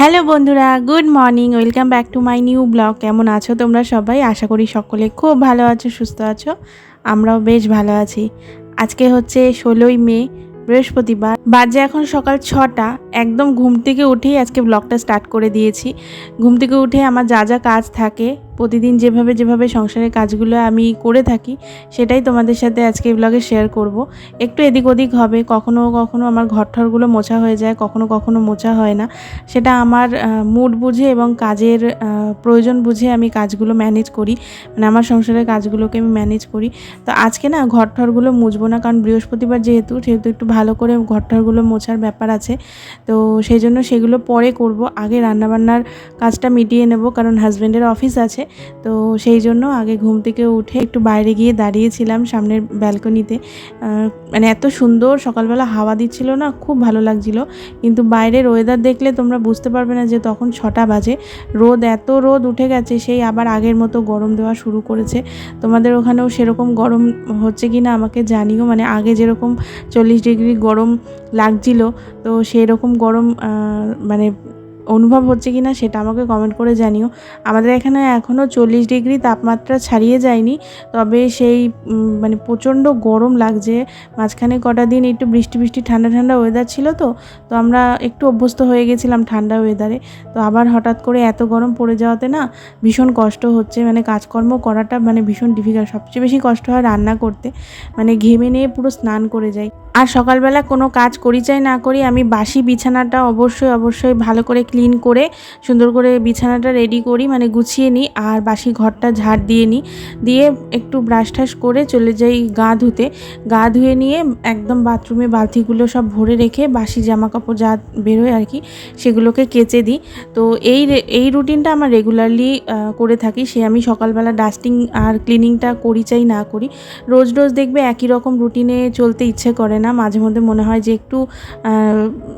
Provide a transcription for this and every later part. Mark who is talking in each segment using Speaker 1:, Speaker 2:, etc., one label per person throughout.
Speaker 1: Hello বন্ধুরা, good morning, welcome back to my new blog. কেমন আছো তোমরা সবাই? আশা করি সকলে খুব ভালো আছো, সুস্থ আছো। আমরাও বেশ ভালো আছি। আজকে হচ্ছে ষোলোই মে, বৃহস্পতিবার। বাজে এখন সকাল ছটা। একদম ঘুম থেকে উঠেই আজকে ব্লগটা স্টার্ট করে দিয়েছি। ঘুম থেকে উঠে আমার যা যা কাজ থাকে প্রতিদিন যেভাবে যেভাবে সংসারের কাজগুলো আমি করে থাকি, সেটাই তোমাদের সাথে আজকে ব্লগে শেয়ার করব। একটু এদিক ওদিক হবে, কখনো কখনো আমার ঘরঠরগুলো মোছা হয়ে যায়, কখনো কখনো মোছা হয় না। সেটা আমার মুড বুঝে এবং কাজের প্রয়োজন বুঝে আমি কাজগুলো ম্যানেজ করি মানে আমার সংসারের কাজগুলোকে আমি ম্যানেজ করি। তো আজকে না ঘরঠরগুলো মুছবো না, কারণ বৃহস্পতিবার যেহেতু, সেহেতু একটু ভালো করে ঘরঠরগুলো মোছার ব্যাপার আছে। তো সেই জন্য সেগুলো পরে করব। আগে রান্নাবান্নার কাজটা মিটিয়ে নেব, কারণ হাজব্যান্ডের অফিস আছে। তো সেই জন্য আগে ঘুম থেকে উঠে একটু বাইরে গিয়ে দাঁড়িয়েছিলাম সামনের ব্যালকনিতে। মানে এত সুন্দর সকালবেলা হাওয়া দিচ্ছিল না, খুব ভালো লাগছিল। কিন্তু বাইরের ওয়েদার দেখলে তোমরা বুঝতে পারবে না যে তখন ছটা বাজে। রোদ, এত রোদ উঠে গেছে, সেই আবার আগের মতো গরম দেওয়া শুরু করেছে। তোমাদের ওখানেও সেরকম গরম হচ্ছে কি না আমাকে জানিও। মানে আগে যেরকম চল্লিশ ডিগ্রি গরম লাগছিল, তো সেই রকম গরম মানে অনুভব হচ্ছে কি না সেটা আমাকে কমেন্ট করে জানিও। আমাদের এখানে এখনও চল্লিশ ডিগ্রি তাপমাত্রা ছাড়িয়ে যায়নি, তবে সেই মানে প্রচণ্ড গরম লাগছে। মাঝখানে কটা দিন একটু বৃষ্টি বৃষ্টি, ঠান্ডা ঠান্ডা ওয়েদার ছিল তো তো আমরা একটু অভ্যস্ত হয়ে গেছিলাম ঠান্ডা ওয়েদারে তো আবার হঠাৎ করে এত গরম পড়ে যাওয়াতে না ভীষণ কষ্ট হচ্ছে মানে কাজকর্ম করাটা মানে ভীষণ ডিফিকাল্ট সবচেয়ে বেশি কষ্ট হয় রান্না করতে। মানে ঘেমে নিয়ে পুরো স্নান করে যাই। আর সকালবেলা কোনো কাজ করি চাই না করি, আমি বাসি বিছানাটা অবশ্যই অবশ্যই ভালো করে ক্লিন করে, সুন্দর করে বিছানাটা রেডি করি মানে গুছিয়ে নিই আর বাসি ঘরটা ঝাড় দিয়ে নিই। দিয়ে একটু ব্রাশ টাশ করে চলে যাই গা ধুতে। গা ধুয়ে নিয়ে একদম বাথরুমে বালতিগুলো সব ভরে রেখে বাসি জামা কাপড় যা বেরোয় আর কি, সেগুলোকে কেচে দিই। তো এই এই রুটিনটা আমার রেগুলারলি করে থাকি, সে আমি সকালবেলা ডাস্টিং আর ক্লিনিংটা করি চাই না করি। রোজ রোজ দেখবে একই রকম রুটিনে চলতে ইচ্ছে করে না। মাঝে মধ্যে মনে হয় যে একটু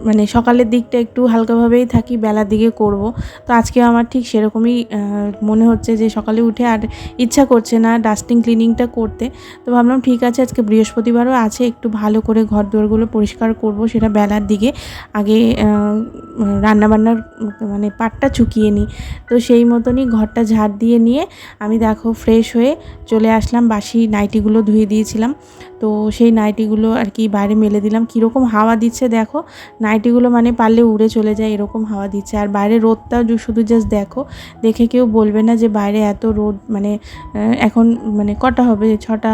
Speaker 1: মানে সকালের দিকটা একটু হালকাভাবেই থাকি, বেলার দিকে করব। তো আজকে আমার ঠিক সেরকমই মনে হচ্ছে যে সকালে উঠে আর ইচ্ছা করছে না ডাস্টিং, ক্লিনিংটা করতে। তো ভাবলাম ঠিক আছে, আজকে বৃহস্পতিবারও আছে, একটু ভালো করে ঘর দুয়ারগুলো পরিষ্কার করব, সেটা বেলার দিকে। আগে রান্নাবান্নার মানে পাটটা চুকিয়ে নিই। তো সেই মতনই ঘরটা ঝাড় দিয়ে নিয়ে আমি দেখো ফ্রেশ হয়ে চলে আসলাম, বাসি নাইটিগুলো ধুয়ে দিয়েছিলাম। তো সেই নাইটিগুলো আর কি বাইরে মেলে দিলাম। কীরকম হাওয়া দিচ্ছে দেখো। নাইটিগুলো মানে পারলে উড়ে চলে যায়, এরকম হাওয়া দিচ্ছে। আর বাইরে রোদটা শুধু জাস্ট দেখো। দেখে কেউ বলবে না যে বাইরে এত রোদ মানে এখন মানে কটা হবে? ছটা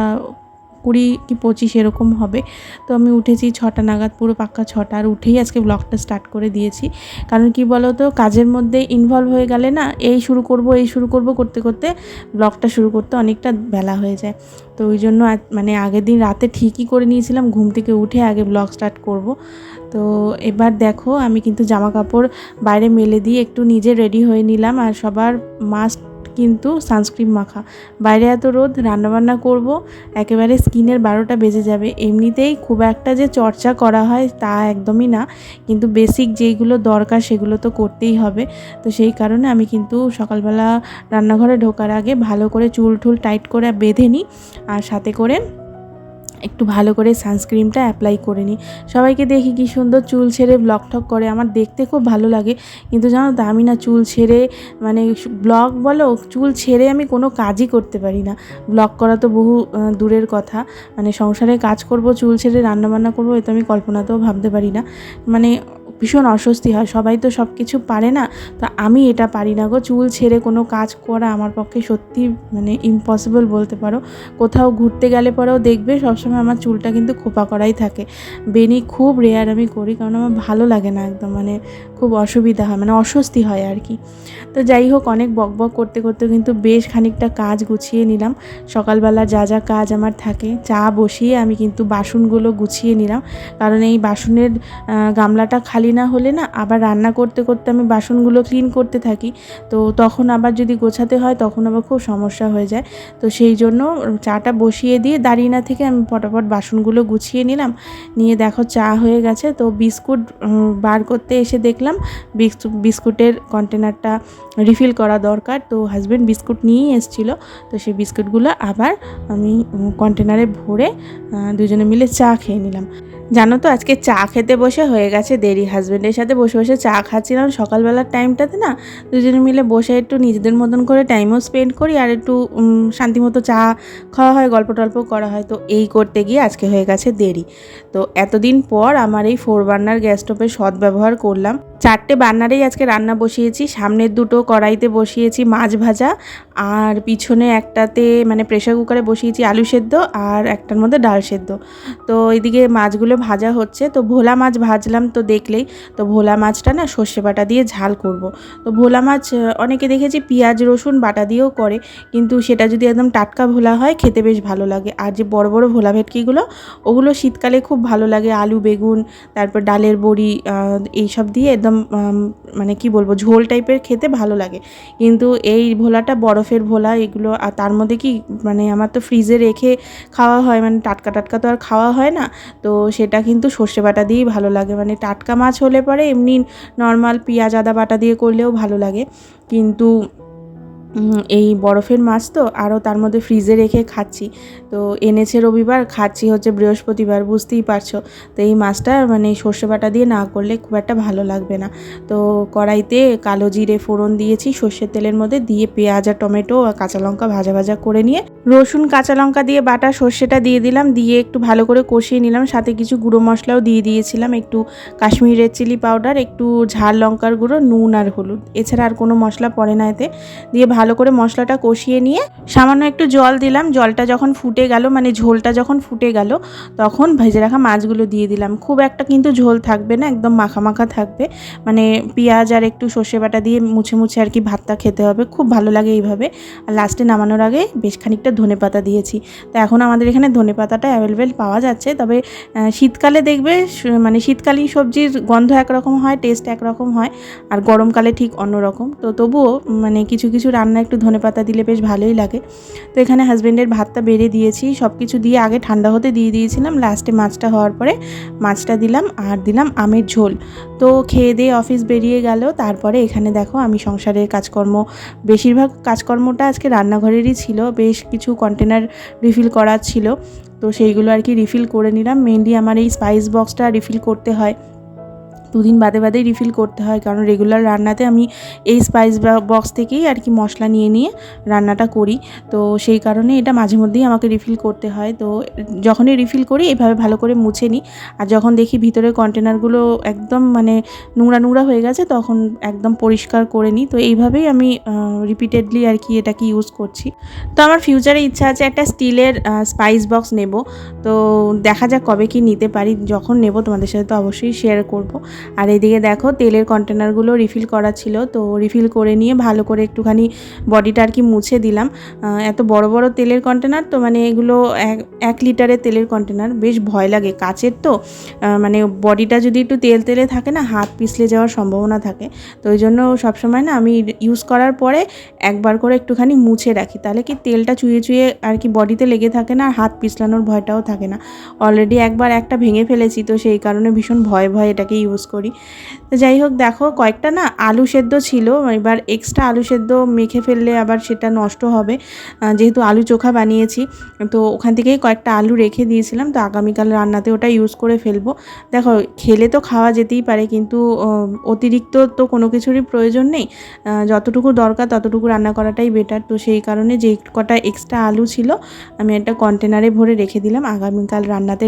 Speaker 1: কুড়ি কি পঁচিশ এরকম হবে। তো আমি উঠেছি ছটা নাগাদ, পুরো পাক্কা ছটা। আর উঠেই আজকে ব্লগটা স্টার্ট করে দিয়েছি। কারণ কি বলো তো কাজের মধ্যে ইনভলভ হয়ে গেলে না, এই শুরু করব, এই শুরু করব করতে করতে ব্লগটা শুরু করতে অনেকটা বেলা হয়ে যায়। তো ওই জন্য মানে আগের দিন রাতে ঠিকই করে নিয়েছিলাম, ঘুম থেকে উঠে আগে ব্লগ স্টার্ট করব। তো এবার দেখো, আমি কিন্তু জামা কাপড় বাইরে মেলে দিয়ে একটু নিজে রেডি হয়ে নিলাম। আর সবার মাস্ট কিন্তু সানস্ক্রিন মাখা। বাইরে এত রোদ, রান্নাবান্না করব, একেবারে স্কিনের বারোটা বেজে যাবে। এমনিতেই খুব একটা যে চর্চা করা হয় তা একদমই না। কিন্তু বেসিক যেইগুলো দরকার সেগুলো তো করতেই হবে। তো সেই কারণে আমি কিন্তু সকালবেলা রান্নাঘরে ঢোকার আগে ভালো করে চুল টুল টাইট করে বেঁধে নিই। আর সাথে করে একটু ভালো করে সানস্ক্রিনটা অ্যাপ্লাই করে নিই। সবাইকে দেখি কি সুন্দর চুল ছেড়ে ব্লগ ঠক করে, আমার দেখতে খুব ভালো লাগে। কিন্তু জানো তো, আমি না চুল ছেড়ে মানে ব্লগ বলো, চুল ছেড়ে আমি কোনো কাজই করতে পারি না। ব্লগ করা তো বহু দূরের কথা। মানে সংসারে কাজ করব, চুল ছেড়ে রান্নাবান্না করব, এ তো আমি কল্পনাতেও ভাবতে পারি না। মানে ভীষণ অস্বস্তি হয়। সবাই তো সব কিছু পারে না। তো আমি এটা পারি না গো। চুল ছেড়ে কোনো কাজ করা আমার পক্ষে সত্যি মানে ইম্পসিবল বলতে পারো। কোথাও ঘুরতে গেলে পরেও দেখবে সবসময় আমার চুলটা কিন্তু খোপা করাই থাকে। বেনি খুব রেয়ার আমি করি কারণ আমার ভালো লাগে না একদম মানে খুব অসুবিধা হয়। মানে অস্বস্তি হয় আর কি। তো যাই হোক, অনেক বক বক করতে করতে কিন্তু বেশ খানিকটা কাজ গুছিয়ে নিলাম। সকালবেলা যা যা কাজ আমার থাকে, চা বসিয়ে আমি কিন্তু বাসনগুলো গুছিয়ে নিলাম। কারণ এই বাসনের গামলাটা খালি না হলে না আবার রান্না করতে করতে আমি বাসনগুলো ক্লিন করতে থাকি। তো তখন আবার যদি গোছাতে হয় তখন আবার খুব সমস্যা হয়ে যায়। তো সেই জন্য চাটা বসিয়ে দিয়ে দাঁড়িয়ে না থেকে আমি ফটাফট বাসনগুলো গুছিয়ে নিলাম। নিয়ে দেখো চা হয়ে গেছে। তো বিস্কুট বার করতে এসে দেখলাম বিস্কু- বিস্কুটের কন্টেনারটা রিফিল করা দরকার। তো হাজব্যান্ড বিস্কুট নিয়েই এসেছিল। তো সেই বিস্কুটগুলো আবার আমি কন্টেনারে ভরে দুজনে মিলে চা খেয়ে নিলাম। জানো তো, আজকে চা খেতে বসে হয়ে গেছে দেরি। হাজব্যান্ডের সাথে বসে বসে চা খাচ্ছিলাম। সকালবেলার টাইমটাতে না, দুজনে মিলে বসে একটু নিজেদের মতন করে টাইমও স্পেন্ড করি আর একটু শান্তি মতো চা খাওয়া হয়, গল্প টল্প করা হয়। তো এই করতে গিয়ে আজকে হয়ে গেছে দেরি। তো এতদিন পর আমার এই ফোর বার্নার গ্যাস স্টোভের সদ্ব্যবহার করলাম। চারটে বার্নারেই আজকে রান্না বসিয়েছি। সামনের দুটো কড়াইতে বসিয়েছি মাছ ভাজা আর পিছনে একটাতে মানে প্রেশার কুকারে বসিয়েছি আলু সেদ্ধ আর একটার মধ্যে ডাল সেদ্ধ। তো এদিকে মাছগুলো ভাজা হচ্ছে। তো ভোলা মাছ ভাজলাম তো দেখলেই। তো ভোলা মাছটা না সর্ষে বাটা দিয়ে ঝাল করব। তো ভোলা মাছ অনেকে দেখেছি পেঁয়াজ, রসুন বাটা দিয়েও করে। কিন্তু সেটা যদি একদম টাটকা ভোলা হয়, খেতে বেশ ভালো লাগে। আর যে বড় বড় ভোলা ভেটকিগুলো, ওগুলো শীতকালে খুব ভালো লাগে। আলু, বেগুন, তারপর ডালের বড়ি এইসব দিয়ে একদম আম, মানে কি বলব ঝোল টাইপের খেতে ভালো লাগে। কিন্তু এই ভোলাটা বরফের ভোলা এগুলো আর তার মধ্যে কি মানে আমার তো ফ্রিজে রেখে খাওয়া হয় মানে টাটকা টাটকা তো আর খাওয়া হয় না। তো সেটা কিন্তু সর্ষে বাটা দিয়েই ভালো লাগে। মানে টাটকা মাছ হলে পরে এমনি নর্মাল পেঁয়াজ আদা বাটা দিয়ে করলেও ভালো লাগে। কিন্তু এই বরফের মাছ তো আরও তার মধ্যে ফ্রিজে রেখে খাচ্ছি। তো এনেছে রবিবার, খাচ্ছি হচ্ছে বৃহস্পতিবার, বুঝতেই পারছ। তো এই মাছটা মানে সর্ষে বাটা দিয়ে না করলে খুব একটা ভালো লাগবে না। তো কড়াইতে কালো জিরে ফোড়ন দিয়েছি, সর্ষের তেলের মধ্যে দিয়ে পেঁয়াজ আর টমেটো আর কাঁচা লঙ্কা ভাজা ভাজা করে নিয়ে রসুন, কাঁচা লঙ্কা দিয়ে বাটা, সর্ষেটা দিয়ে দিলাম, দিয়ে একটু ভালো করে কষিয়ে নিলাম। সাথে কিছু গুঁড়ো মশলাও দিয়ে দিয়েছিলাম, একটু কাশ্মীরি রেড চিলি পাউডার একটু ঝাল লঙ্কার গুঁড়ো, নুন আর হলুদ। এছাড়া আর কোনো মশলা পড়ে না এতে। দিয়ে ভালো করে মশলাটা কষিয়ে নিয়ে সামান্য একটু জল দিলাম। জলটা যখন ফুটে গেল মানে ঝোলটা যখন ফুটে গেল, তখন ভেজে রাখা মাছগুলো দিয়ে দিলাম। খুব একটা কিন্তু ঝোল থাকবে না, একদম মাখা মাখা থাকবে। মানে পেঁয়াজ আর একটু সর্ষে বাটা দিয়ে মুছে মুছে আর কি ভাতটা খেতে হবে। খুব ভালো লাগে এইভাবে। আর লাস্টে নামানোর আগে বেশ খানিকটা ধনে পাতা দিয়েছি। তো এখন আমাদের এখানে ধনে পাতাটা অ্যাভেলেবেল পাওয়া যাচ্ছে। তবে শীতকালে দেখবে মানে শীতকালীন সবজির গন্ধ একরকম হয় টেস্ট একরকম হয়। আর গরমকালে ঠিক অন্যরকম। তো তবুও মানে কিছু কিছু রান্না একটু ধনে পাতা দিলে বেশ ভালোই লাগে। তো এখানে হাজব্যান্ডের ভাতটা বেড়ে দিয়েছি সব কিছু দিয়ে আগে ঠান্ডা হতে দিয়ে দিয়েছিলাম। লাস্টে মাছটা হওয়ার পরে মাছটা দিলাম আর দিলাম আমের ঝোল। তো খেয়ে দিয়ে অফিস বেরিয়ে গেল, তারপরে এখানে দেখো আমি সংসারের কাজকর্ম, বেশিরভাগ কাজকর্মটা আজকে রান্নাঘরেরই ছিল, বেশ কিছু কন্টেনার রিফিল করার ছিল। তো সেইগুলো আর কি রিফিল করে নিলাম। মেনলি আমার এই স্পাইস বক্সটা রিফিল করতে হয়। দুদিন বাদে বাদেই রিফিল করতে হয়। কারণ রেগুলার রান্নাতে আমি এই স্পাইস বক্স থেকেই আর কি মশলা নিয়ে নিয়ে রান্নাটা করি। তো সেই কারণে এটা মাঝে মধ্যেই আমাকে রিফিল করতে হয়। তো যখনই রিফিল করি, এভাবে ভালো করে মুছে নিই। আর যখন দেখি ভিতরের কন্টেনারগুলো একদম মানে নোংরা নোংরা হয়ে গেছে, তখন একদম পরিষ্কার করে নিই। তো এইভাবেই আমি রিপিটেডলি আর কি এটাকে ইউজ করছি। তো আমার ফিউচারে ইচ্ছা আছে একটা স্টিলের স্পাইস বক্স নেব। তো দেখা যাক কবে কি নিতে পারি। যখন নেব তোমাদের সাথে তো অবশ্যই শেয়ার করব। আর এদিকে দেখো, তেলের কন্টেনারগুলো রিফিল করা ছিল। তো রিফিল করে নিয়ে ভালো করে একটুখানি বডিটা আর কি মুছে দিলাম। এত বড় বড় তেলের কন্টেনার তো মানে এগুলো এক লিটারের তেলের কন্টেনার। বেশ ভয় লাগে, কাচের তো। মানে বডিটা যদি একটু তেল তেলে থাকে না, হাত পিছলে যাওয়ার সম্ভাবনা থাকে। তো ওই জন্য সবসময় না আমি ইউজ করার পরে একবার করে একটুখানি মুছে রাখি। তাহলে কি তেলটা চুয়ে চুয়ে আর কি বডিতে লেগে থাকে না, আর হাত পিছলানোর ভয়টাও থাকে না। অলরেডি একবার একটা ভেঙে ফেলেছি, তো সেই কারণে ভীষণ ভয় ভয় এটাকে ইউজ করি। যাই হোক, দেখো কয়েকটা না আলু সেদ্ধ ছিল, এবার এক্সট্রা আলু সেদ্ধ মেখে ফেললে আবার সেটা নষ্ট হবে। যেহেতু আলু চোখা বানিয়েছি, তো ওখান থেকেই কয়েকটা আলু রেখে দিয়েছিলাম, তো আগামীকাল রান্নাতে ওটা ইউজ করে ফেলব। দেখো, খেলে তো খাওয়া যেতেই পারে, কিন্তু অতিরিক্ত তো কোনো কিছুরই প্রয়োজন নেই। যতটুকু দরকার ততটুকু রান্না করাটাই বেটার তো সেই কারণে যে কটা এক্সট্রা আলু ছিল, আমি একটা কন্টেনারে ভরে রেখে দিলাম, আগামীকাল রান্নাতে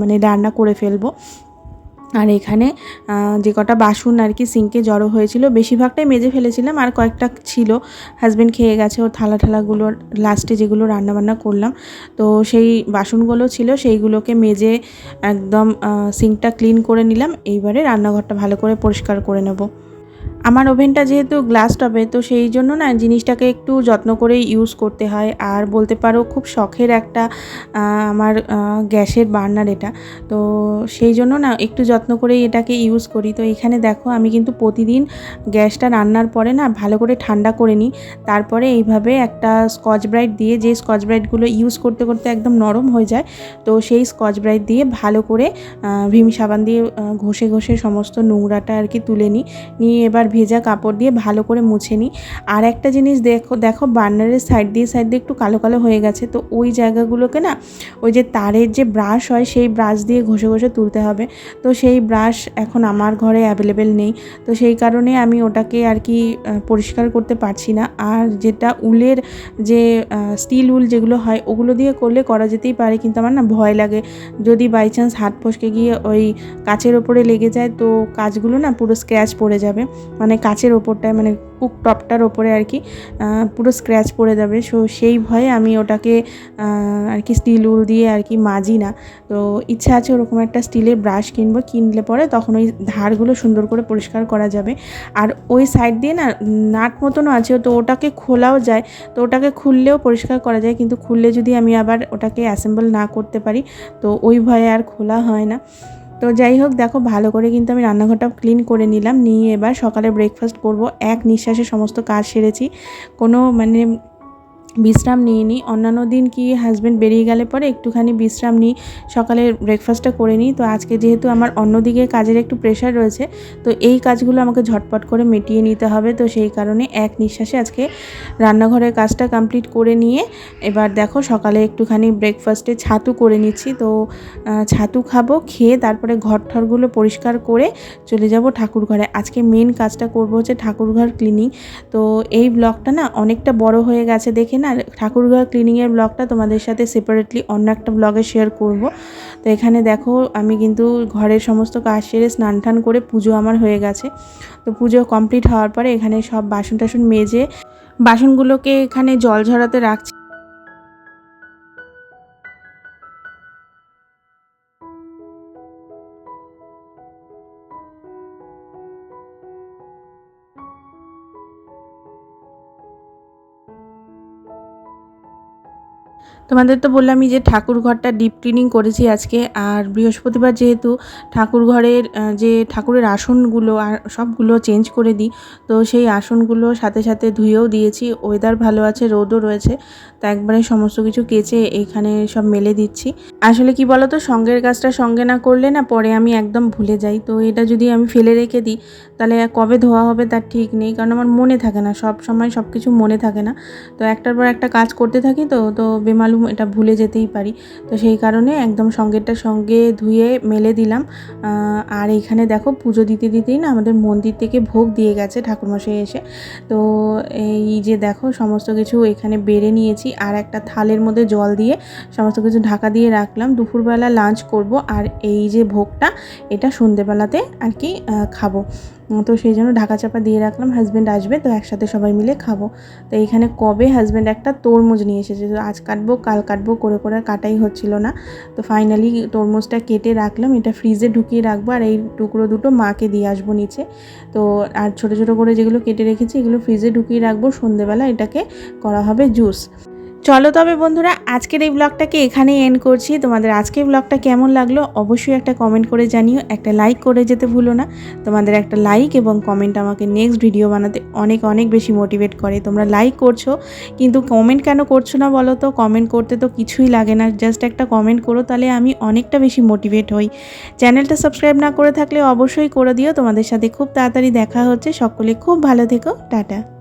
Speaker 1: মানে রান্না করে ফেলব। আর এখানে যে কটা বাসন আর কি সিঙ্কে জড়ো হয়েছিল, বেশিরভাগটাই মেজে ফেলেছিলাম, আর কয়েকটা ছিল। হাজব্যান্ড খেয়ে গেছে, ওর থালা ঠালাগুলো লাস্টে যেগুলো রান্নাবান্না করলাম। তো সেই বাসনগুলো ছিল, সেইগুলোকে মেজে একদম সিঙ্কটা ক্লিন করে নিলাম। এইবারে রান্নাঘরটা ভালো করে পরিষ্কার করে নেব। আমার ওভেনটা যেহেতু গ্লাস টবে, তো সেই জন্য না জিনিসটাকে একটু যত্ন করে ইউজ করতে হয়। আর বলতে পারো খুব শখের একটা আমার গ্যাসের বার্নার এটা। তো সেই জন্য না একটু যত্ন করেই এটাকে ইউজ করি। তো এখানে দেখো আমি কিন্তু প্রতিদিন গ্যাসটা রান্নার পরে না ভালো করে ঠান্ডা করে নিই। তারপরে এইভাবে একটা স্কচ ব্রাইট দিয়ে যে স্কচ ব্রাইটগুলো ইউজ করতে করতে একদম নরম হয়ে যায়, তো সেই স্কচ ব্রাইট দিয়ে ভালো করে ভীম সাবান দিয়ে ঘষে ঘষে সমস্ত নোংরাটা আর কি তুলে নিই। নিয়ে এবার ভেজা কাপড় দিয়ে ভালো করে মুছে নিই। আর একটা জিনিস দেখো দেখো বার্নারের সাইড দিয়ে সাইড দিয়ে একটু কালো কালো হয়ে গেছে, তো ওই জায়গাগুলোকে না ওই যে তারের যে ব্রাশ হয়, সেই ব্রাশ দিয়ে ঘষে ঘষে তুলতে হবে। তো সেই ব্রাশ এখন আমার ঘরে অ্যাভেলেবেল নেই, তো সেই কারণে আমি ওটাকে আর কি পরিষ্কার করতে পারছি না। আর যেটা উলের যে স্টিল উল যেগুলো হয়, ওগুলো দিয়ে করলে করা যেতেই পারে, কিন্তু আমার না ভয় লাগে। যদি বাই চান্স হাত ফসকে গিয়ে ওই কাচের ওপরে লেগে যায়, তো কাজগুলো না পুরো স্ক্র্যাচ পড়ে যাবে। মানে কাচের ওপরটায় মানে কুক টপটার ওপরে আর কি পুরো স্ক্র্যাচ পড়ে যাবে। সো সেই ভয়ে আমি ওটাকে আর কি স্টিল উল দিয়ে আর কি মাজি না। তো ইচ্ছা আছে ওরকম একটা স্টিলের ব্রাশ কিনবো। কিনলে পরে তখন ওই ধারগুলো সুন্দর করে পরিষ্কার করা যাবে। আর ওই সাইড দিয়ে না, নাট মতনও আছে, তো ওটাকে খোলাও যায়। তো ওটাকে খুললেও পরিষ্কার করা যায়, কিন্তু খুললে যদি আমি আবার ওটাকে অ্যাসেম্বল না করতে পারি, তো ওই ভয়ে আর খোলা হয় না। তো যাই হোক, দেখো ভালো করে কিন্তু আমি রান্নাঘরটা ক্লিন করে নিলাম। নিয়ে এবার সকালে ব্রেকফাস্ট করব। এক নিঃশ্বাসে সমস্ত কাজ সেরেছি। কোনো মানে বিশ্রাম নিয়ে নিই। অন্যান্য দিন কি হাজব্যান্ড বেরিয়ে গেলে পরে একটুখানি বিশ্রাম নিই। সকালে ব্রেকফাস্টটা করে নিই। তো আজকে যেহেতু আমার অন্যদিকে কাজের একটু প্রেশার রয়েছে, তো এই কাজগুলো আমাকে ঝটপট করে মিটিয়ে নিতে হবে। তো সেই কারণে এক নিঃশ্বাসে আজকে রান্নাঘরের কাজটা কমপ্লিট করে নিয়ে এবার দেখো সকালে একটুখানি ব্রেকফাস্টে ছাতু করে নিচ্ছি। তো ছাতু খাব, খেয়ে তারপরে ঘর ঠরগুলো পরিষ্কার করে চলে যাব ঠাকুর ঘরে। আজকে মেন কাজটা করব হচ্ছে ঠাকুর ঘর ক্লিনিং তো এই ব্লগটা না অনেকটা বড় হয়ে গেছে দেখে না ঠাকুরঘর ক্লিনিংয়ের ব্লগটা তোমাদের সাথে সেপারেটলি অন্য একটা ব্লগে শেয়ার করব। তো এখানে দেখো, আমি কিন্তু ঘরের সমস্ত কাজ সেরে স্নান টান করে পুজো আমার হয়ে গেছে। তো পুজো কমপ্লিট হওয়ার পরে এখানে সব বাসন টাসন মেজে বাসনগুলোকে এখানে জল ঝরাতে রাখছি। তোমাদের তো বললামই যে ঠাকুর ঘরটা ডিপ ক্লিনিং করেছি আজকে, আর বৃহস্পতিবার যেহেতু ঠাকুর ঘরের যে ঠাকুরের আসনগুলো আর সবগুলো চেঞ্জ করে দিই, তো সেই আসনগুলো সাথে সাথে ধুয়েও দিয়েছি। ওয়েদার ভালো আছে, রোদও রয়েছে, তো একবারে সমস্ত কিছু কেচে এইখানে সব মেলে দিচ্ছি। আসলে কি বলো তো সঙ্গের কাজটা সঙ্গে না করলে না পরে আমি একদম ভুলে যাই। তো এটা যদি আমি ফেলে রেখে দিই, তাহলে কবে ধোয়া হবে তার ঠিক নেই, কারণ আমার মনে থাকে না, সব সময় সব কিছু মনে থাকে না। তো একটার পর একটা কাজ করতে থাকি তো তো বেমালুম এটা ভুলে যেতেই পারি। তো সেই কারণে একদম সঙ্গেরটা সঙ্গে ধুয়ে মেলে দিলাম। আর এইখানে দেখো পুজো দিতে দিতেই না আমাদের মন্দির থেকে ভোগ দিয়ে গেছে ঠাকুরমশাই এসে। তো এই যে দেখো সমস্ত কিছু এখানে বেড়ে নিয়েছি আর একটা থালের মধ্যে জল দিয়ে সমস্ত কিছু ঢাকা দিয়ে রাখলাম। দুপুরবেলা লাঞ্চ করব আর এই যে ভোগটা এটা সন্ধেবেলাতে আর কি খাব। তো সেই জন্য ঢাকা চাপা দিয়ে রাখলাম হাজব্যান্ড আসবে তো একসাথে সবাই মিলে খাব। তো এইখানে কবে হাজব্যান্ড একটা তরমুজ নিয়ে এসেছে, তো আজ কাটবো কাল কাটবো, করে করে কাটাই হচ্ছিল না। তো ফাইনালি তরমুজটা কেটে রাখলাম, এটা ফ্রিজে ঢুকিয়ে রাখব আর এই টুকরো দুটো মাকে দিয়ে আসব নিচে। তো আর ছোটো ছোটো করে যেগুলো কেটে রেখেছি, এগুলো ফ্রিজে ঢুকিয়ে রাখব। সন্ধেবেলা এটাকে করা হবে জুস চলো তবে বন্ধুরা, আজকের এই ব্লগটাকে এখানেই এন্ড করছি। তোমাদের আজকের ব্লগটা কেমন লাগল অবশ্যই একটা কমেন্ট করে জানিও। একটা লাইক করে যেতে ভুলো না। তোমাদের একটা লাইক এবং কমেন্ট আমাকে নেক্সট ভিডিও বানাতে অনেক অনেক বেশি মোটিভেট করে। তোমরা লাইক করছ, কিন্তু কমেন্ট কেন করছ না বলো তো? কমেন্ট করতে তো কিছুই লাগে না। জাস্ট একটা কমেন্ট করো, তাহলে আমি অনেকটা বেশি মোটিভেট হই। চ্যানেলটা সাবস্ক্রাইব না করে থাকলে অবশ্যই করে দিও। তোমাদের সাথে খুব তাড়াতাড়ি দেখা হচ্ছে। সকলে খুব ভালো থেকো। টাটা।